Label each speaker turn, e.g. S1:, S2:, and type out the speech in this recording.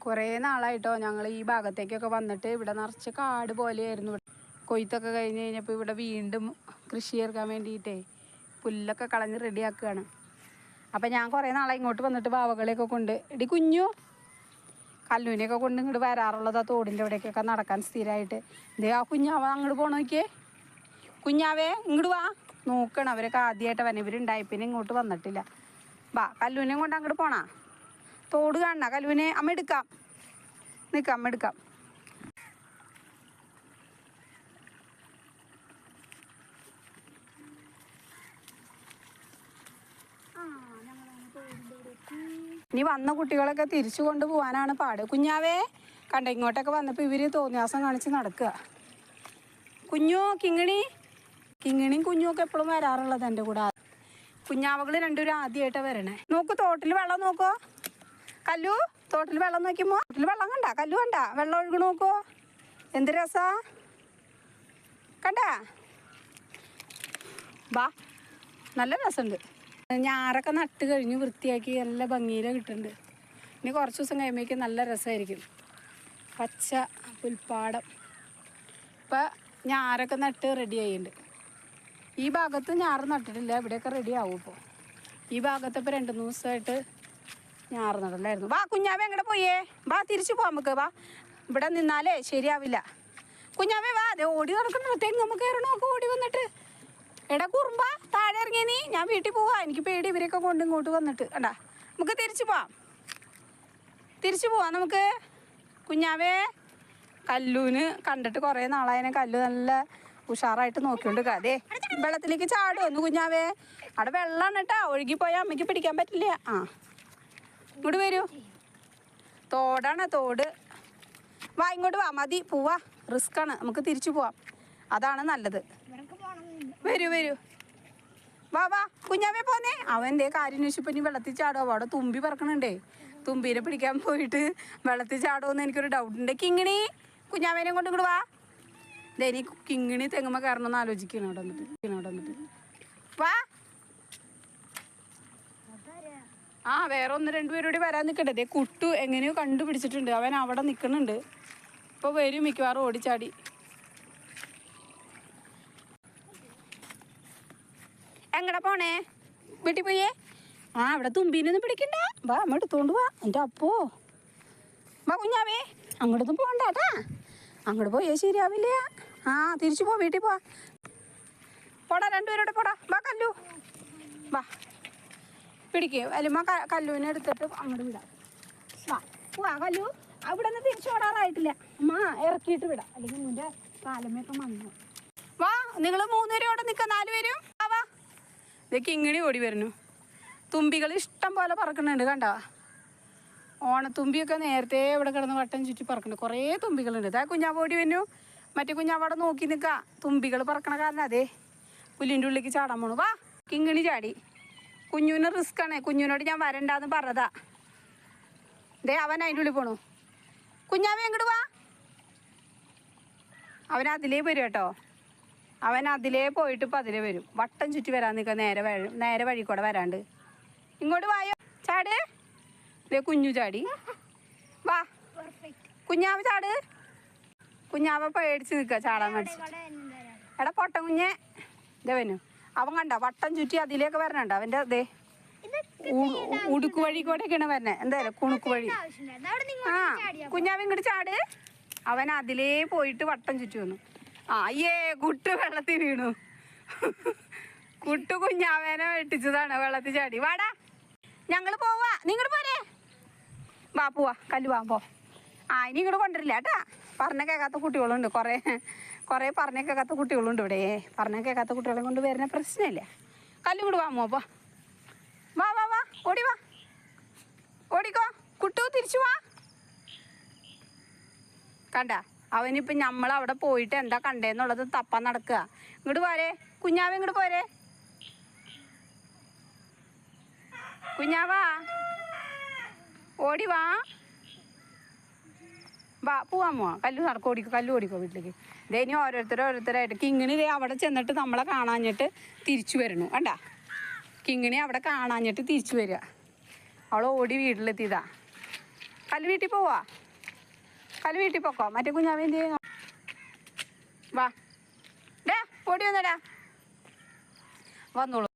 S1: കുറേ നാളായിട്ടോ ഞങ്ങൾ ഈ ഭാഗത്തേക്കൊക്കെ വന്നിട്ട് ഇവിടെ നിറച്ച് കാട് പോലെയായിരുന്നു. കൊയ്ത്തൊക്കെ കഴിഞ്ഞ് കഴിഞ്ഞപ്പോൾ ഇവിടെ വീണ്ടും കൃഷി ചേർക്കാൻ വേണ്ടിയിട്ടേ പുല്ലൊക്കെ കളഞ്ഞ് റെഡിയാക്കുകയാണ്. അപ്പം ഞാൻ കുറേ നാളെ ഇങ്ങോട്ട് വന്നിട്ട് ബാവകളെയൊക്കെ കൊണ്ട് ഇടി കുഞ്ഞു കല്ലൂനെയൊക്കെ കൊണ്ട് ഇങ്ങോട്ട് വരാറുള്ളത് ആ തോടിന്റെ ഇവിടേക്കൊക്കെ നടക്കാൻ സ്ഥിരമായിട്ട് ഇതേ ആ കുഞ്ഞാവ അങ്ങോട്ട് പോകണ നോക്കിയേ? കുഞ്ഞാവേ ഇങ്ങോട്ട് വാ. നോക്കണം അവരൊക്കെ ആദ്യമായിട്ട് വന്നെ. ഇവരുണ്ടായി പിന്നെ ഇങ്ങോട്ട് വന്നിട്ടില്ല. വാ കല്ലൂനെയും കൊണ്ട് അങ്ങോട്ട് പോണാ. തോട് കാണണ. കലുവിനെ അമ്മ എടുക്കാം. നിൽക്കാം അമ്മ എടുക്കാം. ഇനി വന്ന കുട്ടികളൊക്കെ തിരിച്ചു കൊണ്ടുപോകാനാണ് പാട്. കുഞ്ഞാവേ കണ്ട ഇങ്ങോട്ടൊക്കെ വന്നപ്പോൾ ഇവർ തോന്നിയാസം കാണിച്ച് നടക്കുക. കുഞ്ഞു കിങ്ങിണി? കിങ്ങിണിയും കുഞ്ഞും ഒക്കെ എപ്പോഴും വരാറുള്ളത് എന്റെ കൂടെ. കുഞ്ഞാവകൾ രണ്ടുപേരും ആദ്യമായിട്ടാണ് വരണേ. നോക്കൂ തോട്ടിൽ വെള്ളം നോക്കോ. കല്ലു തോട്ടിൽ വെള്ളം നോക്കുമ്പോ തോട്ടിൽ വെള്ളം കണ്ട? കല്ലു കണ്ട? വെള്ളം ഒഴുകണ നോക്കോ. എന്ത് രസാ? കണ്ട? ബാ നല്ല രസമുണ്ട്. ഞാറൊക്കെ നട്ട് കഴിഞ്ഞ് വൃത്തിയാക്കി നല്ല ഭംഗിയിൽ കിട്ടുന്നുണ്ട്. ഇനി കുറച്ച് ദിവസം കഴിയുമ്പോഴേക്കും നല്ല രസമായിരിക്കും. പച്ച പുൽപ്പാടം. ഇപ്പം ഞാറൊക്കെ നട്ട് റെഡി ആയിട്ടുണ്ട്. ഈ ഭാഗത്ത് ഞാറ് നട്ടിട്ടില്ല ഇവിടെയൊക്കെ റെഡി ആവും ഇപ്പോൾ ഈ ഭാഗത്ത് ഇപ്പോൾ രണ്ട് മൂന്ന് ദിവസമായിട്ട് ഞാറ് നടണ്ടായിരുന്നു വാ കുഞ്ഞാവേ എങ്ങടെ പോയേ. വാ തിരിച്ചു പോവാം നമുക്ക്. വാ. ഇവിടെ നിന്നാലേ ശരിയാവില്ല. കുഞ്ഞാവേ വാ. അതെ ഓടി നടക്കണോ തെങ്ങ് കയറണോ ഒക്കെ ഓടി വന്നിട്ട്. എടാ കുറുമ്പ താഴെ ഇറങ്ങിയ നീ. ഞാൻ വീട്ടിൽ പോവാ. എനിക്ക് പേടി ഇവരെയൊക്കെ കൊണ്ട് ഇങ്ങോട്ട് വന്നിട്ട്. കണ്ടാ? നമുക്ക് തിരിച്ചു പോവാം. തിരിച്ചു പോവാം നമുക്ക്. കുഞ്ഞാവേ കല്ലൂന് കണ്ടിട്ട് കുറേ നാളായതിനെ കല്ലു നല്ല ഉഷാറായിട്ട് നോക്കിക്കൊണ്ട് അതെ വെള്ളത്തിലേക്ക് ചാടുമോ ഒന്ന് കുഞ്ഞാവേ? അവിടെ വെള്ളമാണ് കേട്ടാ ഒഴുകി പോയാൽ അമ്മയ്ക്ക് പിടിക്കാൻ പറ്റില്ല. ആ. ഇങ്ങോട്ട് വരൂ. തോടാണ് തോട്. വാ ഇങ്ങോട്ട് വാ മതി. പോവാ. റിസ്ക് ആണ്. നമുക്ക് തിരിച്ചു പോവാം. അതാണ് നല്ലത്. വരൂ വരൂ. വാ വാ. കുഞ്ഞാവേ പോന്നേ. അവന്റെ കാര്യം വെച്ചപ്പോൾ ഇനി വെള്ളത്തിൽ ചാടോ അവിടെ തുമ്പി പറക്കണുണ്ടേ. തുമ്പീനെ പിടിക്കാൻ പോയിട്ട് വെള്ളത്തിൽ ചാടുമെന്ന് എനിക്കൊരു ഡൗട്ട് ഉണ്ട്. കിങ്ങിണി കുഞ്ഞാവേനെ കൊണ്ട് ഇങ്ങോട്ട് വാ. ഇനി കിങ്ങിണി തെങ്ങുമ്പോൾ കയറണമെന്ന് ആലോചിക്കണം അവിടെ വന്നിട്ട്. അവിടെ വന്നിട്ട്. വാ. ആ വേറെ ഒന്ന് രണ്ട് പേരോട് വരാൻ നിൽക്കണ്ടേ ദേ കുട്ടു എങ്ങനെയോ കണ്ടുപിടിച്ചിട്ടുണ്ട്. അവൻ അവിടെ നിൽക്കുന്നുണ്ട് ഇപ്പോൾ വരും മിക്കവാറും ഓടിച്ചാടി. എങ്ങടെ പോണേ? വീട്ടിൽ പോയേ? ആ അവിടെ തുമ്പീനൊന്നും പിടിക്കണ്ട. വാ അമ്മ എടുത്തോണ്ട് വാ. എന്റെ അപ്പോ. വാ കുഞ്ഞാവേ. അങ്ങോട്ടൊന്നും പോകണ്ട കേട്ടാ അങ്ങോട്ട് പോയേ ശരിയാവില്ല. ആ തിരിച്ചു പോ വീട്ടിൽ പോ. പോടാ രണ്ടുപേരോടെ പോടാ. വാ കല്ലു. വാ. പിടിക്കേ. അല്ലുമ്മ ക- കല്ലുവിനെ എടുത്തിട്ട് അങ്ങോട്ട് വിടാം. വാ വാ കല്ലു അവിടെ നിന്ന് തിരിച്ചു ഓടാറായിട്ടില്ല. അമ്മ ഇറക്കിയിട്ട് വിടാം. അല്ലെങ്കിൽ മുന്റെ കാലമൊക്കെ മണ്ണു വാ നിങ്ങൾ മൂന്നുപേരും അവിടെ നിൽക്കാം നാല് പേരും. വാ ഇതൊക്കെ ഇങ്ങനെ ഓടി വരുന്നു. തുമ്പികൾ ഇഷ്ടം പോലെ പറക്കുന്നുണ്ട് കണ്ടോ? ഓണത്തുമ്പിയൊക്കെ നേരത്തെ ഇവിടെ കിടന്ന് വട്ടം ചുറ്റി പറക്കുന്നുണ്ട് കുറേ തുമ്പികളുണ്ട്. ഇതാ കുഞ്ഞാവ് ഓടി വരുന്നു. മറ്റേ കുഞ്ഞാവ് അവിടെ നോക്കി നിൽക്കുക തുമ്പികൾ പറക്കണ കാരണം അതെ. പുല്ലിന്റെ ഉള്ളിലേക്ക് ചാടാൻ പോണു. വാ കിങ്ങിണി ചാടി. കുഞ്ഞുവിന് റിസ്ക് ആണ് കുഞ്ഞുവിനോട് ഞാൻ വരണ്ടാന്ന് പറഞ്ഞതാ. ദേ അവൻ അതിന്റെ ഉള്ളിൽ പോണു. കുഞ്ഞാവേ എങ്ങോട്ട് വാ. അവൻ അതിലേ വരും കേട്ടോ. അവൻ അതിലേ പോയിട്ട് ഇപ്പം അതിലേ വരും. വട്ടം ചുറ്റി വരാൻ നിൽക്കുക. നേരെ നേരെ വഴി കൂടെ വരാണ്ട്. ഇങ്ങോട്ട് വായോ. ചാട്. ദേ കുഞ്ഞു ചാടി. വാ. കുഞ്ഞാവ് ചാട്. കുഞ്ഞാവ പേടിച്ച് നിൽക്കുക ചാടാൻ മേടിച്ച് എടാ പൊട്ട കുഞ്ഞേ. ഇതേ വനു അവൻ കണ്ട വട്ടം ചുറ്റി അതിലേക്ക് വരണണ്ട. അവന്റെ ദേ ഉടുക്കു വഴി കൂടെയൊക്കെയാണ് വരണേ. എന്തായാലും കുണുക്ക് വഴി. ആ കുഞ്ഞാവ് ഇങ്ങോട്ട് ചാട്. അവൻ അതിലേ പോയിട്ട് വട്ടം ചുറ്റി വന്നു. ആ അയ്യേ കുട്ടു വെള്ളത്തിൽ വീണു. കുട്ടു കുഞ്ഞാവനെ വെട്ടിച്ചതാണ് വെള്ളത്തിൽ ചാടി. വാടാ ഞങ്ങൾ പോവാ. നിങ്ങൾ പോരെ. ബാപ്പുവാ പോവാ. കല്ലു വാ പോ. ആ ഇനി ഇങ്ങോട്ട് കൊണ്ടുവരില്ല കേട്ടാ. പറഞ്ഞ കേൾക്കാത്ത കുട്ടികളുണ്ട് കുറേ. കുറേ പറഞ്ഞ കേൾക്കാത്ത കുട്ടികളുണ്ട് ഇവിടെ. പറഞ്ഞ കേൾക്കാത്ത കുട്ടികളെ കൊണ്ട് വരുന്ന പ്രശ്നമില്ല. കല്ലു കൂടി വാമോ മോപ്പോ വാ. വാ വാ ഓടി വാ. ഓടിക്കോ. കുട്ടു തിരിച്ചു വാ. കണ്ട? അവനിപ്പം നമ്മൾ അവിടെ പോയിട്ട് എന്താ കണ്ടേന്നുള്ളത് തപ്പാൻ നടക്കുക. ഇങ്ങോട്ട് പോരെ കുഞ്ഞാവ ഇങ്ങോട്ട് പോരെ. കുഞ്ഞാവാ. ഓടി വാ. വാ പോവാൻ പോവാം കല്ലു നടക്കും ഓടിക്കോ കല്ലു ഓടിക്കോ വീട്ടിലേക്ക്. ദേ ഇനി ഓരോരുത്തരും ഓരോരുത്തരായിട്ട് കിങ്ങിണി ദേ അവിടെ ചെന്നിട്ട് നമ്മളെ കാണാഞ്ഞിട്ട് തിരിച്ചു വരണു. കണ്ടാ? കിങ്ങിണി അവിടെ കാണാഞ്ഞിട്ട് തിരിച്ചു വരിക. അവൾ ഓടി വീട്ടിലെത്തിയതാ. കല്ല് വീട്ടിൽ പോവാ. കല്ല് വീട്ടിൽ പൊക്കോ? മറ്റേ കുഞ്ഞാവേ എന്ത് ചെയ്യുന്നു? വാ. ഡാ ഓടി വന്നടാ. വന്നോളൂ.